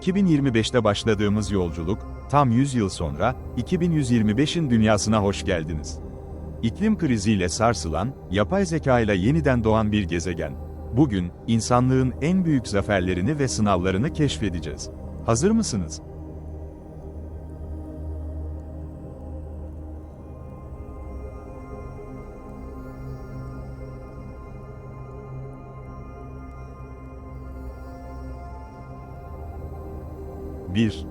2025'te başladığımız yolculuk, tam 100 yıl sonra, 2125'in dünyasına hoş geldiniz. İklim kriziyle sarsılan, yapay zeka ile yeniden doğan bir gezegen. Bugün, insanlığın en büyük zaferlerini ve sınavlarını keşfedeceğiz. Hazır mısınız? Bir.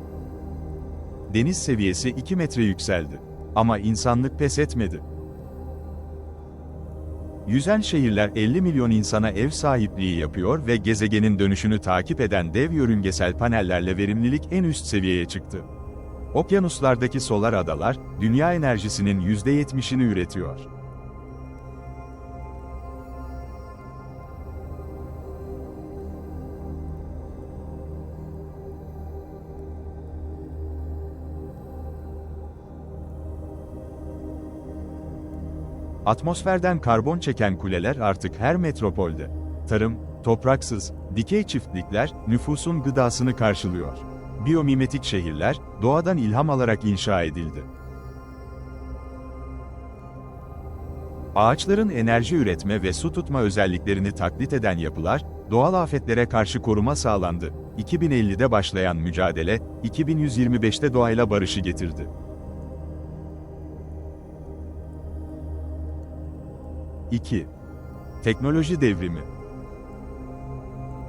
Deniz seviyesi 2 metre yükseldi. Ama insanlık pes etmedi. Yüzen şehirler 50 milyon insana ev sahipliği yapıyor ve gezegenin dönüşünü takip eden dev yörüngesel panellerle verimlilik en üst seviyeye çıktı. Okyanuslardaki solar adalar, dünya enerjisinin %70'ini üretiyor. Atmosferden karbon çeken kuleler artık her metropolde. Tarım, topraksız, dikey çiftlikler, nüfusun gıdasını karşılıyor. Biyomimetik şehirler, doğadan ilham alarak inşa edildi. Ağaçların enerji üretme ve su tutma özelliklerini taklit eden yapılar, doğal afetlere karşı koruma sağlandı. 2050'de başlayan mücadele, 2125'te doğayla barışı getirdi. İki. Teknoloji devrimi.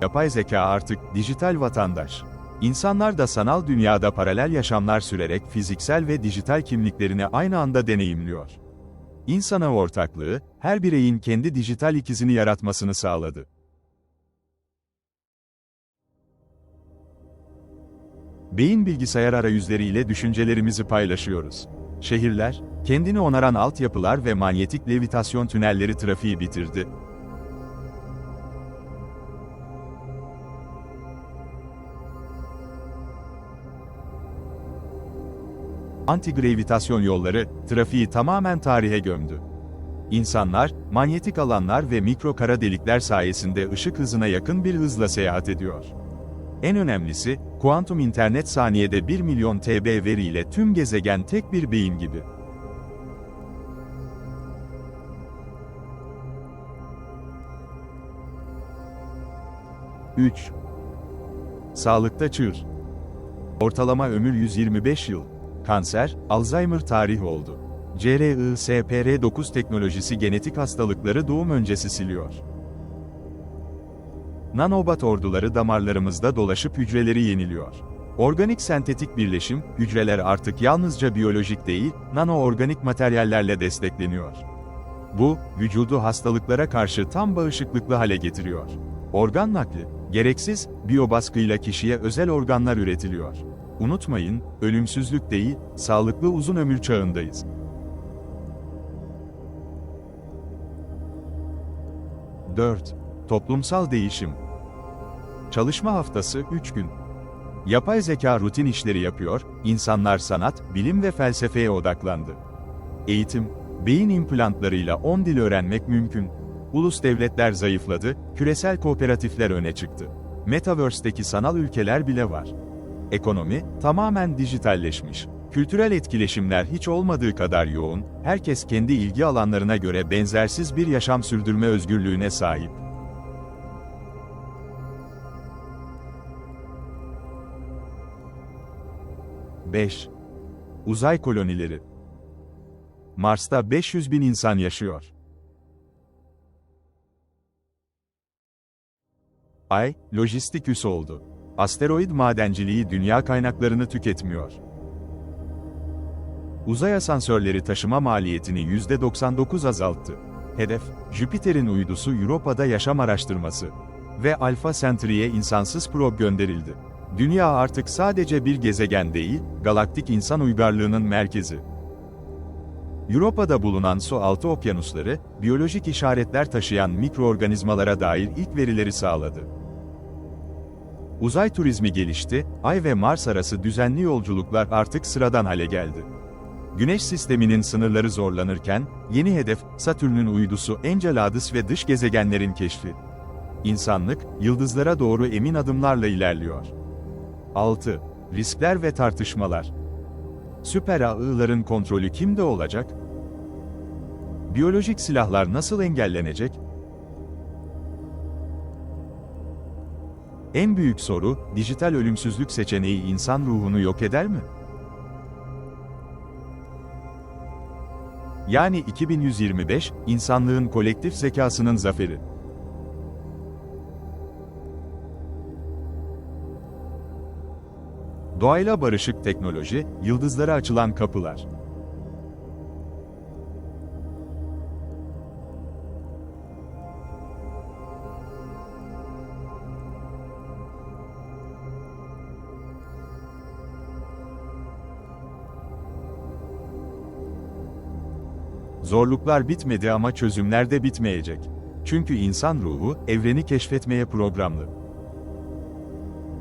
Yapay zeka artık dijital vatandaş. İnsanlar da sanal dünyada paralel yaşamlar sürerek fiziksel ve dijital kimliklerini aynı anda deneyimliyor. İnsana ortaklığı, her bireyin kendi dijital ikizini yaratmasını sağladı. Beyin bilgisayar arayüzleriyle düşüncelerimizi paylaşıyoruz. Şehirler, kendini onaran altyapılar ve manyetik levitasyon tünelleri trafiği bitirdi. Antigravitasyon yolları, trafiği tamamen tarihe gömdü. İnsanlar, manyetik alanlar ve mikro kara delikler sayesinde ışık hızına yakın bir hızla seyahat ediyor. En önemlisi, kuantum internet saniyede 1 milyon TB veriyle tüm gezegen tek bir beyin gibi. Üç. Sağlıkta çığır. Ortalama ömür 125 yıl. Kanser, Alzheimer tarihi oldu. CRISPR9 teknolojisi genetik hastalıkları doğum öncesi siliyor. Nanobat orduları damarlarımızda dolaşıp hücreleri yeniliyor. Organik sentetik birleşim, hücreler artık yalnızca biyolojik değil, nanoorganik materyallerle destekleniyor. Bu, vücudu hastalıklara karşı tam bağışıklıklı hale getiriyor. Organ nakli, gereksiz, biyobaskıyla kişiye özel organlar üretiliyor. Unutmayın, ölümsüzlük değil, sağlıklı uzun ömür çağındayız. Dört. Toplumsal değişim. Çalışma haftası 3 gün. Yapay zeka rutin işleri yapıyor, insanlar sanat, bilim ve felsefeye odaklandı. Eğitim, beyin implantlarıyla 10 dil öğrenmek mümkün. Ulus devletler zayıfladı, küresel kooperatifler öne çıktı. Metaverse'deki sanal ülkeler bile var. Ekonomi, tamamen dijitalleşmiş. Kültürel etkileşimler hiç olmadığı kadar yoğun, herkes kendi ilgi alanlarına göre benzersiz bir yaşam sürdürme özgürlüğüne sahip. Beş. Uzay kolonileri. Mars'ta 500 bin insan yaşıyor. Ay, lojistik üs oldu. Asteroid madenciliği dünya kaynaklarını tüketmiyor. Uzay asansörleri taşıma maliyetini %99 azalttı. Hedef, Jüpiter'in uydusu Europa'da yaşam araştırması. Ve Alpha Centauri'ye insansız probe gönderildi. Dünya artık sadece bir gezegen değil, galaktik insan uygarlığının merkezi. Europa'da bulunan su altı okyanusları, biyolojik işaretler taşıyan mikroorganizmalara dair ilk verileri sağladı. Uzay turizmi gelişti, Ay ve Mars arası düzenli yolculuklar artık sıradan hale geldi. Güneş sisteminin sınırları zorlanırken, yeni hedef, Satürn'ün uydusu Enceladus ve dış gezegenlerin keşfi. İnsanlık, yıldızlara doğru emin adımlarla ilerliyor. 6. Riskler ve tartışmalar. Süper ağların kontrolü kimde olacak? Biyolojik silahlar nasıl engellenecek? En büyük soru, dijital ölümsüzlük seçeneği insan ruhunu yok eder mi? Yani 2125, insanlığın kolektif zekasının zaferi. Doğayla barışık teknoloji, yıldızlara açılan kapılar. Zorluklar bitmedi ama çözümler de bitmeyecek. Çünkü insan ruhu, evreni keşfetmeye programlı.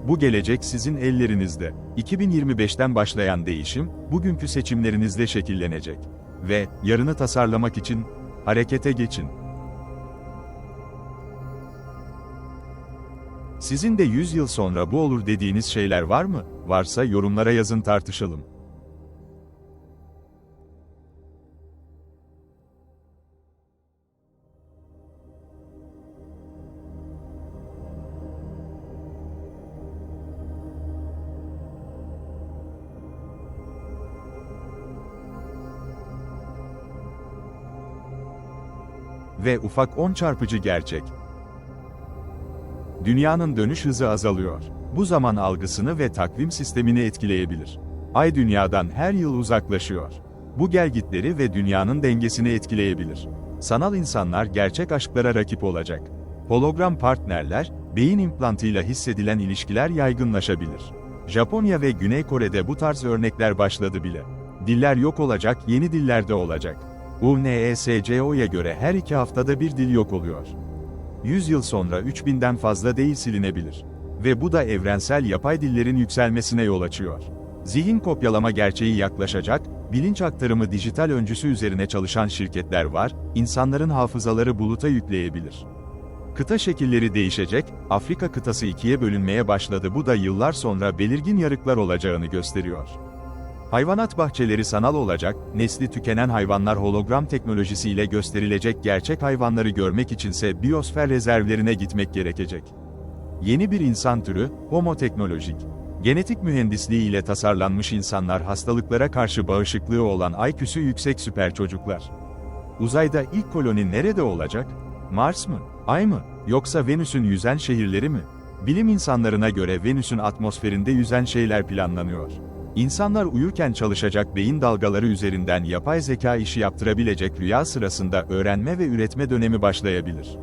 Bu gelecek sizin ellerinizde. 2025'ten başlayan değişim, bugünkü seçimlerinizde şekillenecek. Ve, yarını tasarlamak için, harekete geçin. Sizin de 100 yıl sonra bu olur dediğiniz şeyler var mı? Varsa yorumlara yazın tartışalım. Ve ufak 10 çarpıcı gerçek. Dünyanın dönüş hızı azalıyor. Bu zaman algısını ve takvim sistemini etkileyebilir. Ay dünyadan her yıl uzaklaşıyor. Bu gelgitleri ve dünyanın dengesini etkileyebilir. Sanal insanlar gerçek aşklara rakip olacak. Hologram partnerler, beyin implantıyla hissedilen ilişkiler yaygınlaşabilir. Japonya ve Güney Kore'de bu tarz örnekler başladı bile. Diller yok olacak, yeni diller de olacak. UNESCO'ya göre her iki haftada bir dil yok oluyor. 100 yıl sonra 3000'den fazla değil silinebilir. Ve bu da evrensel yapay dillerin yükselmesine yol açıyor. Zihin kopyalama gerçeği yaklaşacak, bilinç aktarımı dijital öncüsü üzerine çalışan şirketler var, insanların hafızaları buluta yükleyebilir. Kıta şekilleri değişecek, Afrika kıtası ikiye bölünmeye başladı bu da yıllar sonra belirgin yarıklar olacağını gösteriyor. Hayvanat bahçeleri sanal olacak, nesli tükenen hayvanlar hologram teknolojisiyle gösterilecek gerçek hayvanları görmek içinse biyosfer rezervlerine gitmek gerekecek. Yeni bir insan türü, Homo teknolojik. Genetik mühendisliği ile tasarlanmış insanlar hastalıklara karşı bağışıklığı olan IQ'su yüksek süper çocuklar. Uzayda ilk koloni nerede olacak? Mars mı? Ay mı? Yoksa Venüs'ün yüzen şehirleri mi? Bilim insanlarına göre Venüs'ün atmosferinde yüzen şeyler planlanıyor. İnsanlar uyurken çalışacak beyin dalgaları üzerinden yapay zeka işi yaptırabilecek rüya sırasında öğrenme ve üretme dönemi başlayabilir.